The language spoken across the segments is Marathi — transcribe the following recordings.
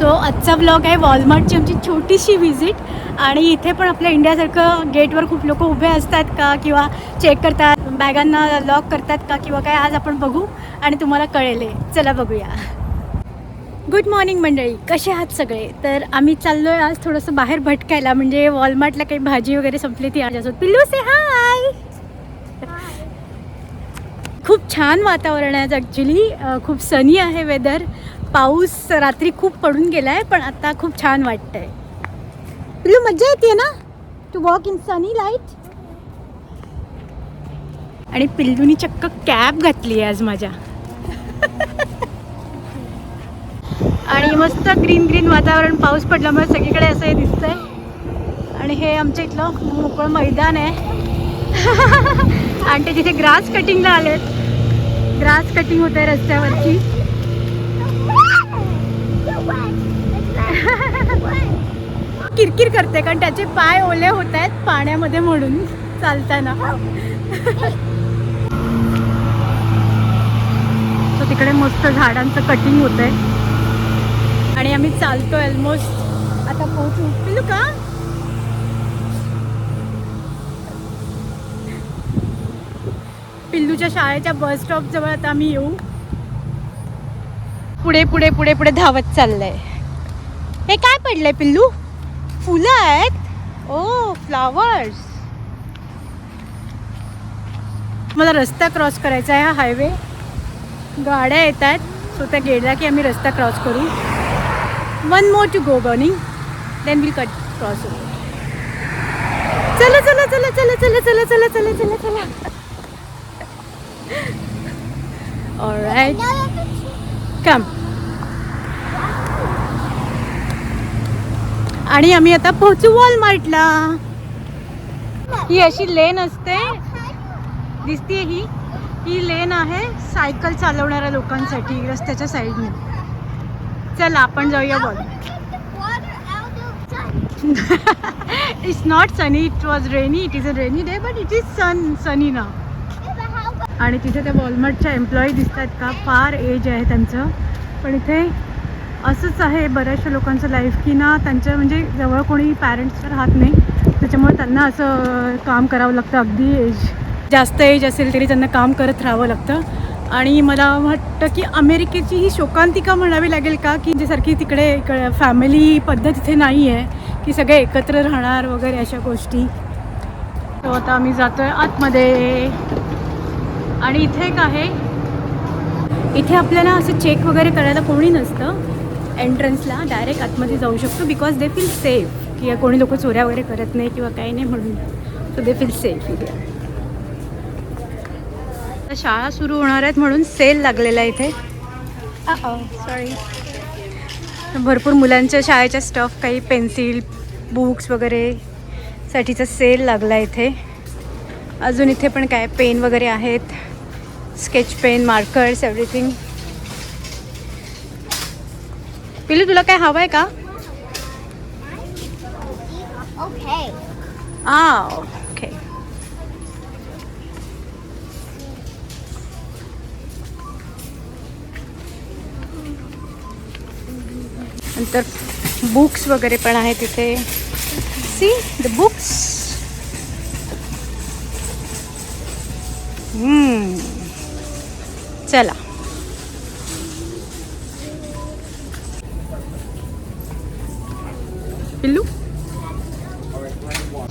सो आजचा ब्लॉग आहे. वॉलमार्टची आमची छोटीशी व्हिजिट आणि इथे पण आपल्या इंडियासारखं गेटवर खूप लोक उभे असतात का? किंवा चेक करतात. बॅगांना लॉक करतात का? किंवा काय? आज आपण बघू आणि तुम्हाला कळेल. चला बघूया. गुड मॉर्निंग मंडळी. कसे आहात सगळे? तर आम्ही चाललो आहे आज थोडंसं बाहेर भटकायला. म्हणजे वॉलमार्टला काही भाजी वगैरे संपली ती आमच्यासोबत पिल्लू से हाय खूप छान वातावरण आहे आज ॲक्च्युली खूप सनी आहे वेदर पाऊस रात्री खूप पडून गेला आहे पण आता खूप छान वाटतं आहे पिल्लू मज्जा येते ना? To walk in sunny light आणि पिल्लूनी चक्क कॅब घातली आहे आज माझ्या. आणि मस्त ग्रीन ग्रीन वातावरण पाऊस पडल्यामुळे सगळीकडे असं हे दिसतंय. आणि हे आमच्या इथलं मोकळं मैदान आहे. आणि ते तिथे ग्रास कटिंगला आलेत. ग्रास कटिंग होत आहे रस्त्यावरची किरकिर करते कारण त्याचे पाय ओले होत आहेत पाण्यामध्ये म्हणून चालताना. तो तिकडे मस्त झाडांचं कटिंग होत आहे आणि आम्ही चालतो ऑलमोस्ट आता पोहोचू. पिलू का? पिल्लूच्या शाळेच्या बस स्टॉप जवळ आता आम्ही येऊ. पुढे पुढे पुढे पुढे धावत चाललंय. हे काय पडलंय पिल्लू? फुलं आहेत. ओ फ्लावर्स मला रस्ता क्रॉस करायचा आहे हा हायवे गाड्या येत आहेत सो त्या गेटला की आम्ही रस्ता क्रॉस करू. One more to go burning then will cut cross चला चला चला चला चला चला चला चला चला चला. Alright. Come. आणि आम्ही आता पोहोचू वॉलमार्टला ही अशी लेन असते. दिसते ही? ही लेन आहे सायकल चालवणाऱ्या लोकांसाठी रस्त्याच्या साईडने. चला आपण जाऊया ball it's not sunny it was rainy it is a rainy day but it is sun sunny ना आणि तिथे त्या वॉलमार्टच्या एम्प्लॉई दिसतात का? फार एज आहे त्यांचं. पण इथे असंच आहे बऱ्याचशा लोकांचं लाईफ की ना त्यांच्या म्हणजे जवळ कोणी पॅरेंट्स राहत नाही. त्याच्यामुळे त्यांना असं काम करावं लागतं. अगदी एज जास्त एज असेल तरी त्यांना काम करत राहावं लागतं. आणि मला वाटतं की अमेरिकेची ही शोकांतिका म्हणावी लागेल का? की जे सारखी तिकडे फॅमिली पद्धत इथे नाही आहे की सगळे एकत्र राहणार वगैरे अशा गोष्टी. तो आता आम्ही आहे आतमध्ये. आणि इथे एक आहे. इथे आपल्याला असं चेक वगैरे करायला कोणी नसतं. एंट्रन्सला डायरेक्ट आतमध्ये जाऊ शकतो बिकॉज दे फील सेफ की कोणी लोक चोऱ्या वगैरे करत नाही किंवा काही नाही म्हणून. सो दे फील सेफ इथे शाळा सुरू होणार आहेत म्हणून सेल लागलेला आहे इथे. सॉरी भरपूर मुलांच्या शाळेच्या स्टफ काही पेन्सिल बुक्स वगैरे साठीचा सेल लागला इथे. अजून इथे पण काय पेन वगैरे आहेत. स्केच पेन मार्कर्स एव्हरीथिंग पिलू तुला काय हवं आहे का ओके नंतर बुक्स वगैरे पण आहेत तिथे. सी द बुक्स चला. पिल्लू?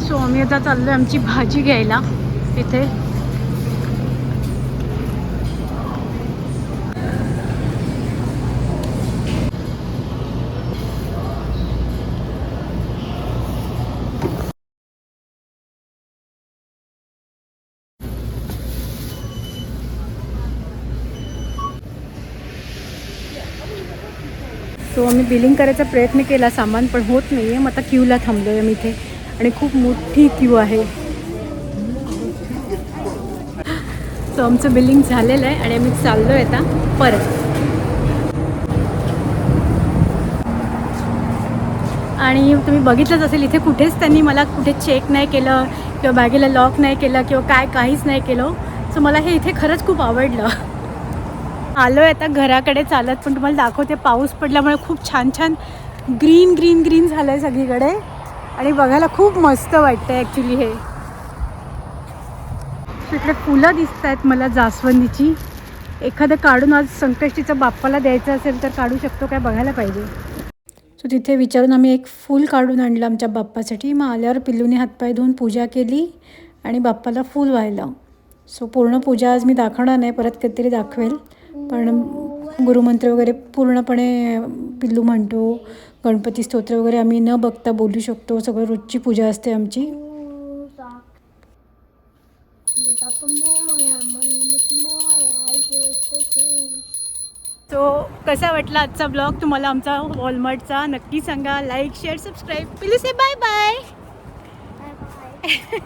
सो आम्ही आता चाललो आमची भाजी घ्यायला. इथे सो आम्ही बिलिंग करायचा प्रयत्न केला सामान पण होत नाही आहे मग आता क्यूला थांबलो आहे मी इथे. आणि खूप मोठी क्यू आहे. सो आमचं बिलिंग झालेलं आहे आणि आम्ही चाललो आहे आता परत. आणि तुम्ही बघितलंच असेल इथे कुठेच त्यांनी मला कुठे चेक नाही केलं किंवा बॅगेला लॉक नाही केलं किंवा काय काहीच नाही केलं. सो मला हे इथे खरंच खूप आवडलं. आलो आहे आता घराकडे चालत पण तुम्हाला दाखवते पाऊस पडल्यामुळे खूप छान छान ग्रीन ग्रीन ग्रीन झालं आहे सगळीकडे. आणि बघायला खूप मस्त वाटतं आहे ॲक्च्युली हे. तिकडे फुलं दिसत आहेत मला जास्वंदीची. एखादं काढून आज संकष्टीचं बाप्पाला द्यायचं असेल तर काढू शकतो काय बघायला पाहिजे. सो तिथे विचारून आम्ही एक फूल काढून आणलं आमच्या बाप्पासाठी. मग आल्यावर पिल्लूने हातपाय धुवून पूजा केली आणि बाप्पाला फूल व्हायला. सो पूर्ण पूजा आज मी दाखवणार नाही परत कधीतरी दाखवेल. पण गुरुमंत्र वगैरे पूर्णपणे पिल्लू म्हणतो गणपती स्तोत्र वगैरे आम्ही न बघता बोलू शकतो. सगळं रोजची पूजा असते आमची. सो कसा वाटला आजचा ब्लॉग तुम्हाला आमचा वॉलमार्टचा नक्की सांगा. लाईक शेअर सबस्क्राईब पिलू से बाय बाय